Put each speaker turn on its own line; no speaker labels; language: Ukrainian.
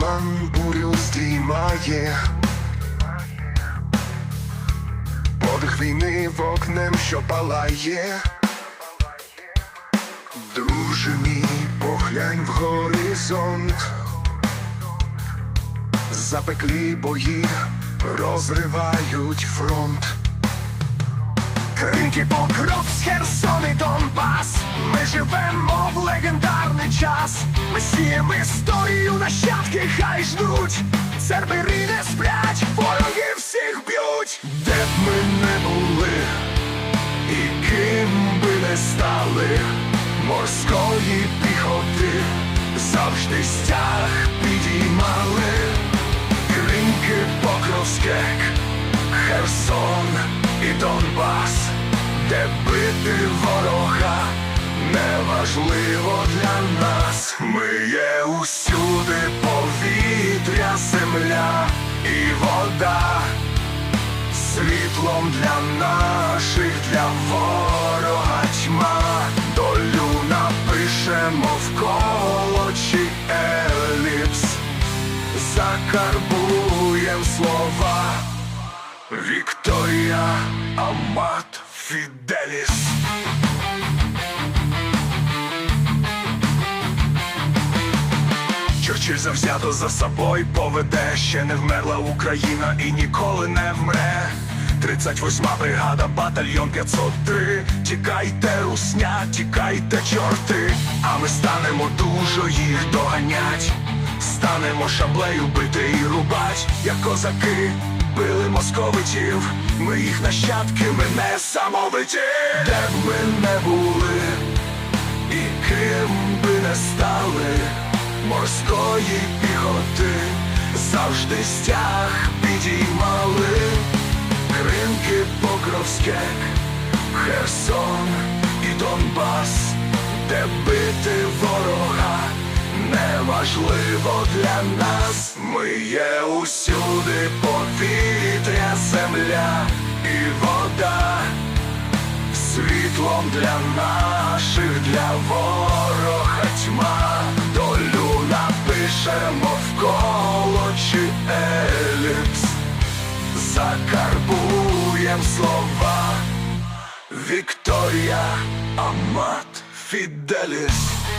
туман бурю стрімає, подих війни вогнем, що палає, друже мій, поглянь в горизонт, запеклі бої розривають фронт. Крики Покровськ, Херсон і Донбас Ми живемо в легендарний час. Ми сіємо історію, нащадки хай ждуть. Цербери не сплять, вороги всіх б'ють. Де б ми не були, і ким би не стали Морської піхоти завжди стяг підіймали. Кринки Покровське, Херсон і Донбас, де бити ворога неважливо для нас. Ми є усюди повітря, земля і вода, світлом для наших, для ворога тьма, долю напишемо в колочі еліпс. Закарбуєм слова Вікторія Амат Фіделіс Черчилль завзято за собою поведе, ще не вмерла Україна і ніколи не вмре. 38-ма бригада, батальйон 503 Тікайте, русня, тікайте, чорти, а ми станемо дуже їх доганять. Станемо шаблею бити і рубать, як козаки били московитів, ми їх нащадки, ми не самовиті, де б ми не були, і ким би не стали морської піхоти, завжди стяг підіймали, кринки Покровське, Херсон і Донбас, де ворога. Неважливо для нас, ми є усюди повітря, земля і вода, світлом для наших, для ворога тьма, долю напишемо в колочі еліпс, закарбуєм слова, Вікторія Амат Фіделіс.